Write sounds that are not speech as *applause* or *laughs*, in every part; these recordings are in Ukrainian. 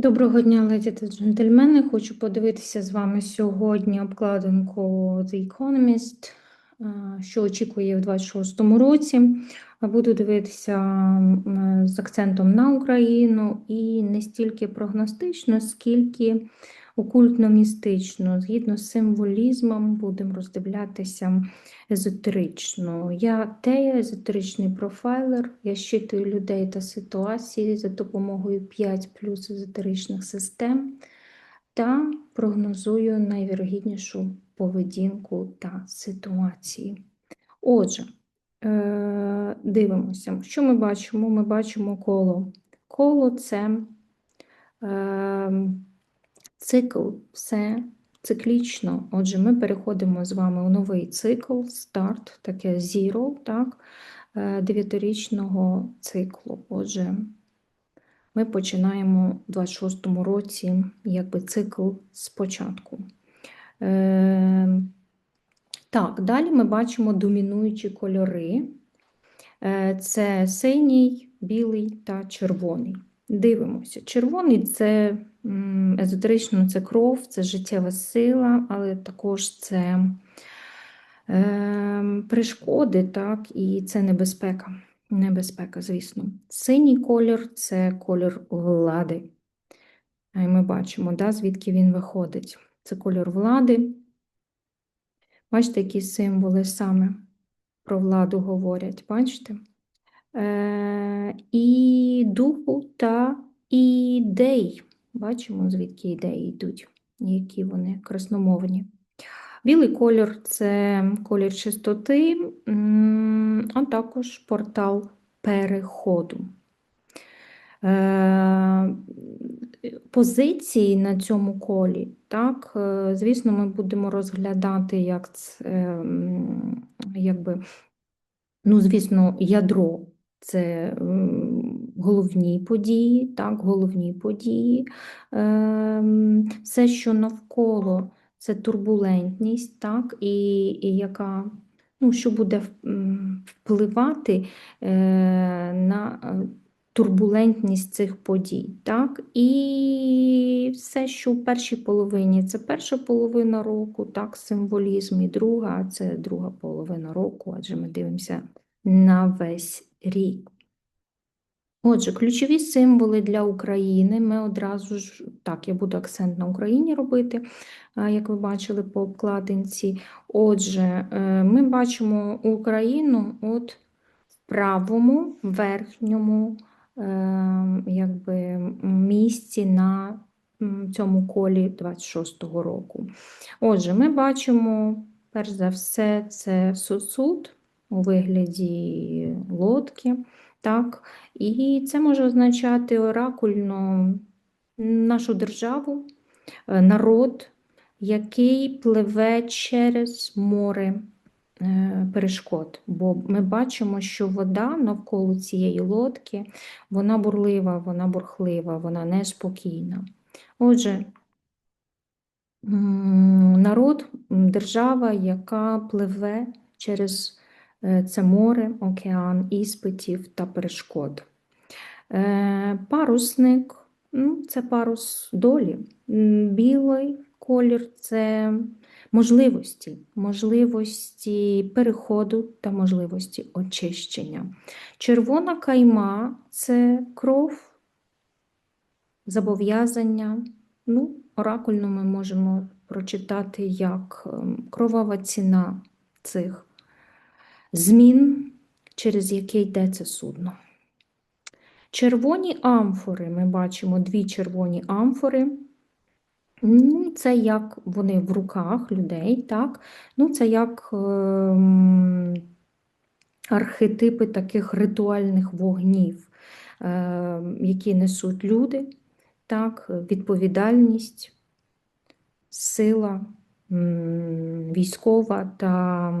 Доброго дня, леді та джентльмени. Хочу подивитися з вами сьогодні обкладинку The Economist, що очікує в 26-му році. Буду дивитися з акцентом на Україну і не стільки прогностично, скільки окультно-містично. Згідно з символізмом, будемо роздивлятися езотерично. Я тея, езотеричний профайлер. Я щитую людей та ситуації за допомогою 5 плюс езотеричних систем та прогнозую найвірогіднішу поведінку та ситуації. Отже, е, дивимося, що ми бачимо? Ми бачимо коло. Коло це е, цикл, все циклічно. Отже, ми переходимо з вами у новий цикл, старт, таке zero, так, е, дев'ятирічного циклу. Отже, ми починаємо у 26-му році якби цикл спочатку. Е, так, далі ми бачимо домінуючі кольори. Е, Це синій, білий та червоний. Дивимося. Червоний це езотерично це кров, це життєва сила, але також це е, перешкоди, так, і це небезпека. Небезпека, звісно. Синій колір це колір влади. А ми бачимо, да, звідки він виходить. Це кольор влади. Бачите, які символи саме про владу говорять, бачите? Е, і духу та ідей. Бачимо, звідки ідеї йдуть, які вони красномовні. Білий колір це колір чистоти, а також портал переходу. Е, Позиції на цьому колі, так, е, звісно, ми будемо розглядати, як це, якби, ну, звісно, ядро це головні події, так, головні події. Ем, Все, що навколо, це турбулентність, так, і, і яка, ну, що буде впливати е, на е, турбулентність цих подій, так, і все, що в першій половині, це перша половина року, так, символізм, і друга, це друга половина року, адже ми дивимося на весь рік. Отже, ключові символи для України. Ми одразу ж, так, я буду акцент на Україні робити, як ви бачили по обкладинці. Отже, е, ми бачимо Україну от в правому верхньому е, якби, місці на цьому колі 26-го року. Отже, ми бачимо, перш за все, це сосуд у вигляді лодки. Так, і це може означати оракульно нашу державу, е, народ, який пливе через море е, перешкод. Бо ми бачимо, що вода навколо цієї лодки, вона бурлива, вона бурхлива, вона неспокійна. Отже, народ, держава, яка пливе через е, це море, океан, іспитів та перешкод. Е, Парусник ну, це парус долі. Білий колір це можливості, можливості переходу та можливості очищення. Червона кайма це кров, зобов'язання. Ну, оракульно ми можемо прочитати як ем, кровава ціна цих змін, через яке йде це судно. Червоні амфори, ми бачимо дві червоні амфори. Ну, Це як вони в руках людей, так? Ну, це як ем, архетипи таких ритуальних вогнів, ем, які несуть люди, так? Відповідальність, сила військова та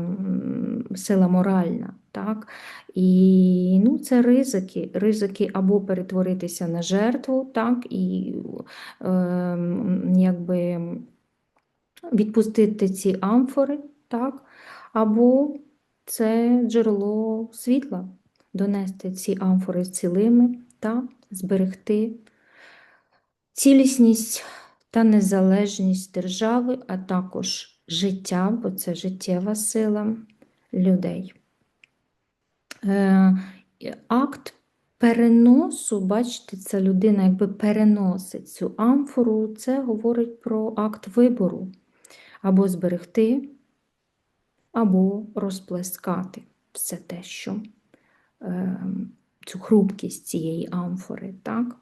сила моральна. Так? І ну, це ризики, ризики або перетворитися на жертву, так, і ем, якби відпустити ці амфори, так, або це джерело світла, донести ці амфори цілими та зберегти цілісність та незалежність держави, а також життя, бо це життєва сила людей. Е, Акт переносу, бачите, ця людина якби переносить цю амфору, це говорить про акт вибору або зберегти, або розплескати все те, що е, цю хрупкість цієї амфори. так?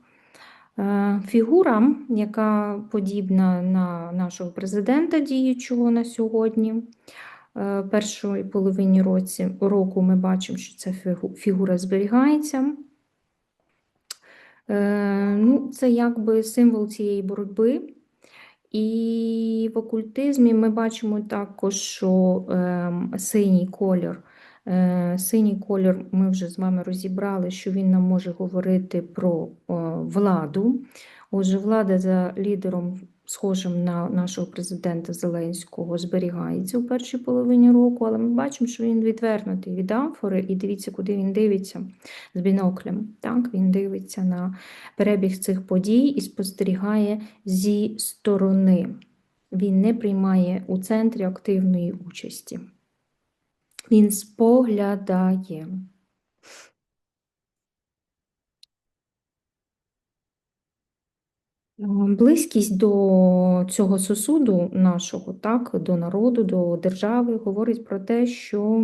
Е, Фігура, яка подібна на нашого президента діючого на сьогодні, е, першої половині році, року ми бачимо, що ця фігура зберігається. Е, Ну, це якби символ цієї боротьби. І в окультизмі ми бачимо також, що ем, синій колір. Е, синій колір ми вже з вами розібрали, що він нам може говорити про владу. Отже, влада за лідером, схожим на нашого президента Зеленського, зберігається у першій половині року, але ми бачимо, що він відвернутий від амфори, і дивіться, куди він дивиться з біноклем. Так, він дивиться на перебіг цих подій і спостерігає зі сторони. Він не приймає у центрі активної участі. Він споглядає. Е, Близькість до цього сосуду нашого, так, до народу, до держави, говорить про те, що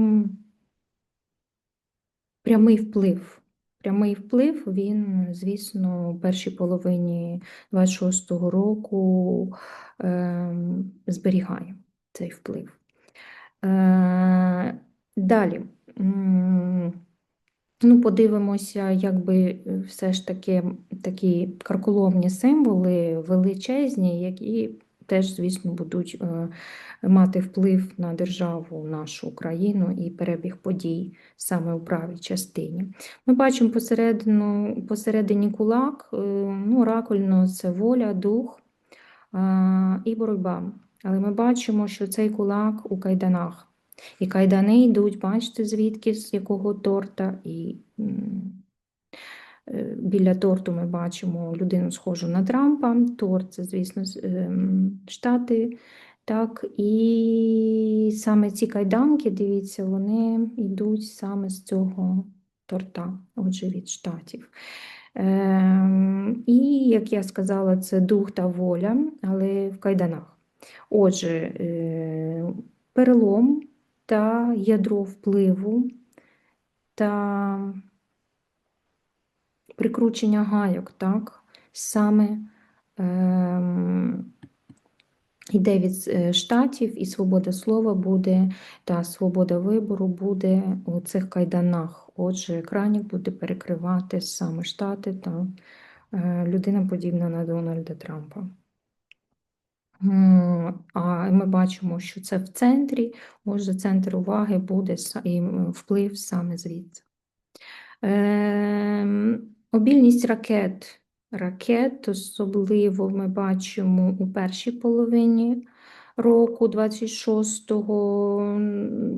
прямий вплив. Прямий вплив, він, звісно, у першій половині 26-го року ем, зберігає цей вплив. Е, Далі. Ну, подивимося, якби е, все ж таки такі карколомні символи величезні, які теж, звісно, будуть е, мати вплив на державу, нашу Україну і перебіг подій саме у правій частині. Ми бачимо посередину, посередині кулак, е, ну, ракульно це воля, дух і боротьба. Але ми бачимо, що цей кулак у кайданах. І кайдани йдуть, бачите, звідки, з якого торта. І е, біля торту ми бачимо людину схожу на Трампа. Торт це, звісно, ем, Штати. Так, і саме ці кайданки, дивіться, вони йдуть саме з цього торта, отже, від Штатів. Ем, і, як я сказала, це дух та воля, але в кайданах. Отже, е, перелом та ядро впливу та прикручення гайок, так, саме ем, йде від е, штатів, і свобода слова буде, та свобода вибору буде у цих кайданах. Отже, екранік буде перекривати саме штати та е, людина подібна на Дональда Трампа. А ми бачимо, що це в центрі, отже, центр уваги буде і вплив саме звідси. Ем, Обільність ракет. Ракет особливо ми бачимо у першій половині року 26-го,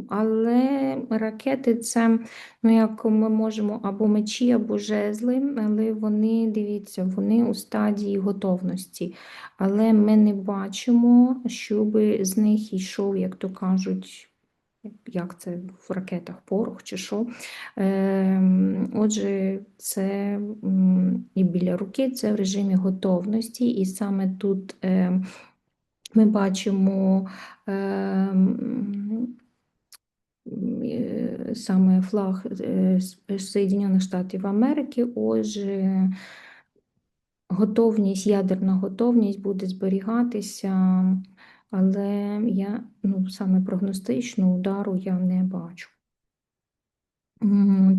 але ракети це, ну як ми можемо, або мечі, або жезли, але вони, дивіться, вони у стадії готовності. Але ми не бачимо, щоб з них йшов, як то кажуть, як це в ракетах порох чи що. Ем, Отже, це і біля руки це в режимі готовності, і саме тут ем, ми бачимо ем, е, саме флаг е, Соєдинених Штатів Америки. Отже, готовність, ядерна готовність буде зберігатися, але я ну, саме прогностичного удару я не бачу.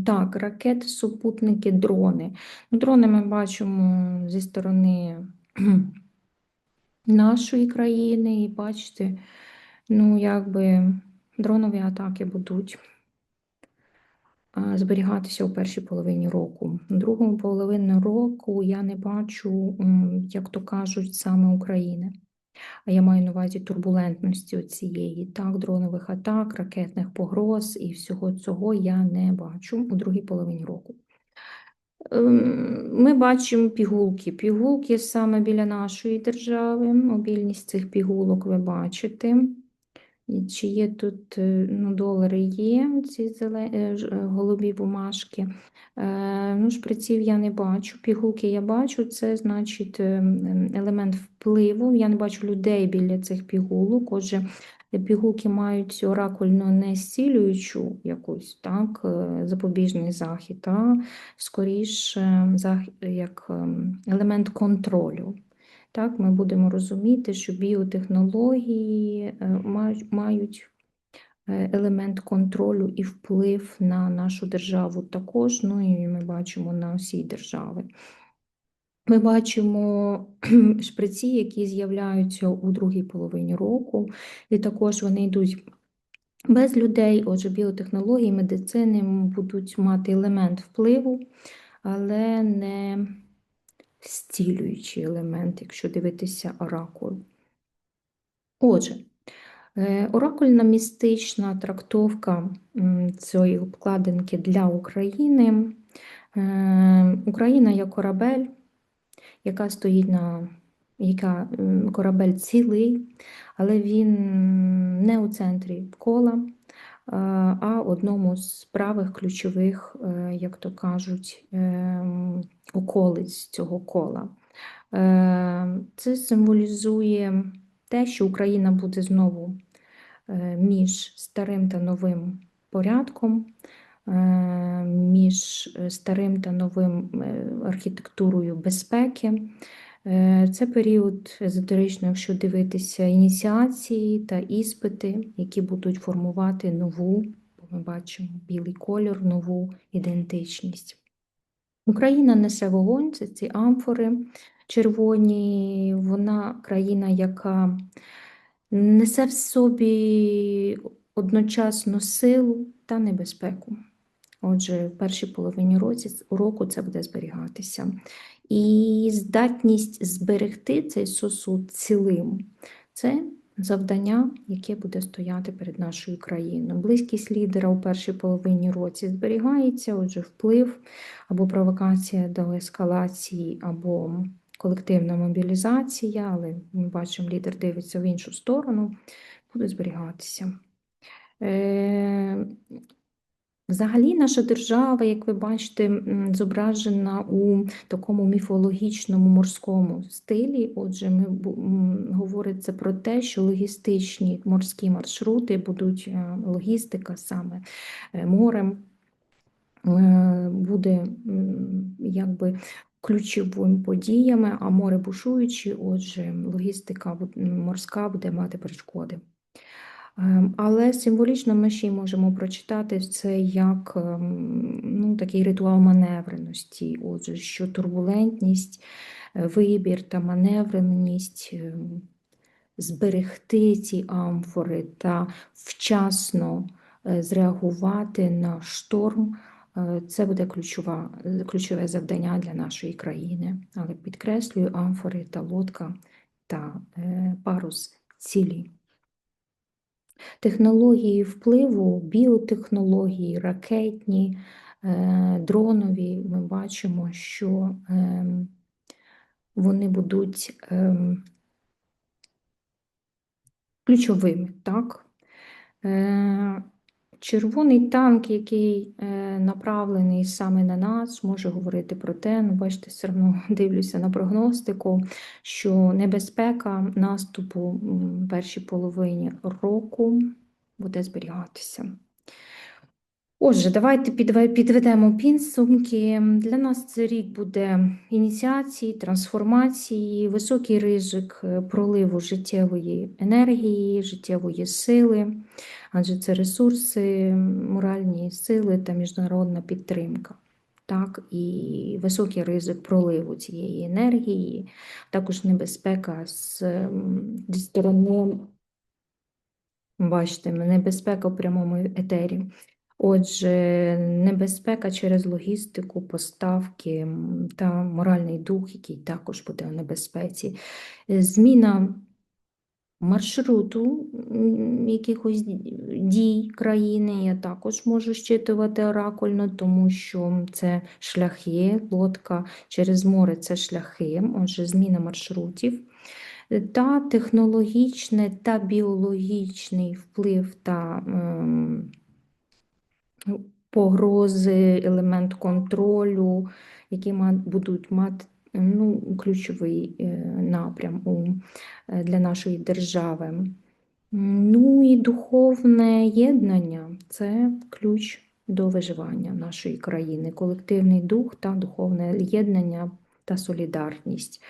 Так, ракети, супутники, дрони. Дрони ми бачимо зі сторони нашої країни, і бачите, ну, якби дронові атаки будуть зберігатися у першій половині року. У другому половині року я не бачу, як то кажуть, саме України. А я маю на увазі турбулентності цієї, так, дронових атак, ракетних погроз і всього цього я не бачу у другій половині року. Ем, ми бачимо пігулки. Пігулки саме біля нашої держави. Мобільність цих пігулок ви бачите. Чи є тут е, ну, долари є, ці зеле... е, е, голубі бумажки. Ну, шприців я не бачу. Пігулки я бачу, це значить е, елемент впливу. Я не бачу людей біля цих пігулок. Отже, пігулки мають оракульно не зцілюючу якусь так, е, запобіжний захід, а скоріше як ем, елемент контролю. Так, ми будемо розуміти, що біотехнології е, мають, е, елемент контролю і вплив на нашу державу також, ну і ми бачимо на усі держави. Ми бачимо *clears throat* шприці, які з'являються у другій половині року, і також вони йдуть без людей. Отже, біотехнології, медицини будуть мати елемент впливу, але не зцілюючий елемент, якщо дивитися оракул. Отже, е, оракульна містична трактовка цієї обкладинки для України. Е, Україна як корабель, яка стоїть на яка корабель цілий, але він не у центрі кола, а одному з правих ключових, е, як то кажуть, ем, околиць цього кола. Е, Це символізує те, що Україна буде знову е, між старим та новим порядком, між е, старим та новим е, архітектурою безпеки. Е, Це період езотерично, якщо дивитися, ініціації та іспити, які будуть формувати нову, бо ми бачимо білий кольор, нову ідентичність. Україна несе вогонь, це ці амфори червоні. Вона країна, яка несе в собі одночасно силу та небезпеку. Отже, в першій половині року це буде зберігатися. І здатність зберегти цей сосуд цілим це завдання, яке буде стояти перед нашою країною. Близькість лідера у першій половині році зберігається, отже, вплив або провокація до ескалації, або колективна мобілізація, але ми бачимо, лідер дивиться в іншу сторону, буде зберігатися. Взагалі, наша держава, як ви бачите, зображена у такому міфологічному морському стилі. Отже, ми говориться про те, що логістичні морські маршрути будуть е, логістика саме е, морем е, буде якби ключовими подіями, а море бушуючи, отже, логістика морська буде мати перешкоди. Ем, Але символічно ми ще й можемо прочитати це як ем, ну, такий ритуал маневреності. Отже, що турбулентність, е, вибір та маневреність ем, зберегти ці амфори та вчасно е, зреагувати на шторм. е, Це буде ключова, ключове завдання для нашої країни. Але підкреслюю, амфори та лодка та парус цілі. Технології впливу, біотехнології, ракетні, е, дронові, ми бачимо, що ем, вони будуть ем, ключовими. Так? Червоний танк, який е, направлений саме на нас, може говорити про те, ну, бачите, все одно *laughs* дивлюся на прогностику, що небезпека наступу в першій половині року буде зберігатися. Отже, давайте підведемо підсумки. Для нас цей рік буде ініціації, трансформації, високий ризик е, проливу життєвої енергії, життєвої сили, адже це ресурси, моральні сили та міжнародна підтримка. Так, і високий ризик проливу цієї енергії, також небезпека з, зі сторони, бачите, небезпека в прямому етері. Отже, небезпека через логістику, поставки та моральний дух, який також буде у небезпеці. Е, Зміна маршруту якихось дій країни. Я також можу щитувати оракульно, тому що це шляхи, лодка через море це шляхи, отже, зміна маршрутів. Та технологічний та біологічний вплив та ем, погрози, елемент контролю, які будуть мати ну, ключовий е, напрям е, для нашої держави. Ну і духовне єднання це ключ до виживання нашої країни, колективний дух та духовне єднання та солідарність.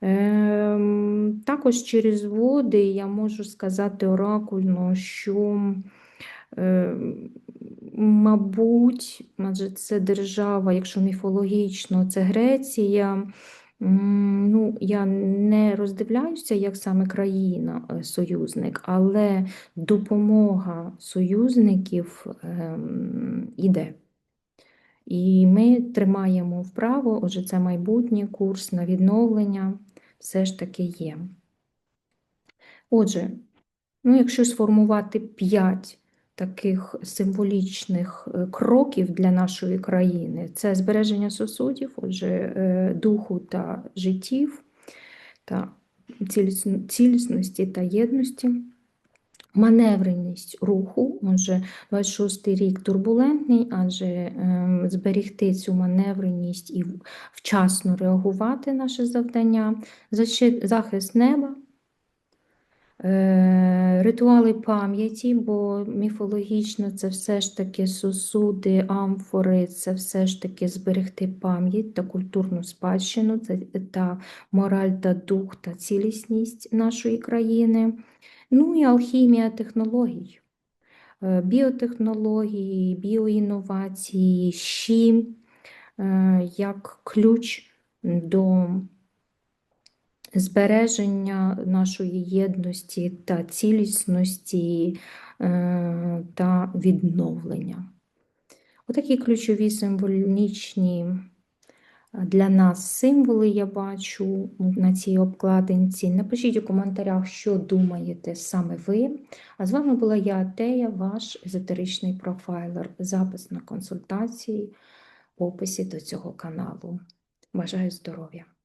Ем, Також через води я можу сказати оракульно, що Мабуть, адже це держава, якщо міфологічно, це Греція. Ну, я не роздивляюся, як саме країна е, але допомога союзників ем, іде. І ми тримаємо вправо, отже, це майбутній курс на відновлення все ж таки є. Отже, ну, якщо сформувати 5 таких символічних е, кроків для нашої країни, це збереження сусудів, отже, е, духу та життів, та цілісності та єдності. Маневреність руху, отже, 26-й рік турбулентний, адже ем, зберігти цю маневреність і вчасно реагувати наше завдання, захист неба, Е, Ритуали пам'яті, бо міфологічно це все ж таки сосуди, амфори, це все ж таки зберегти пам'ять та культурну спадщину, це та мораль та дух та цілісність нашої країни. Ну і алхімія технологій, Е, біотехнології, біоінновації, щі е, як ключ до збереження нашої єдності та цілісності е, та відновлення. Отакі ключові символічні для нас символи я бачу на цій обкладинці. Напишіть у коментарях, що думаєте саме ви. А з вами була я, Тея, ваш езотеричний профайлер. Запис на консультації в описі до цього каналу. Бажаю здоров'я!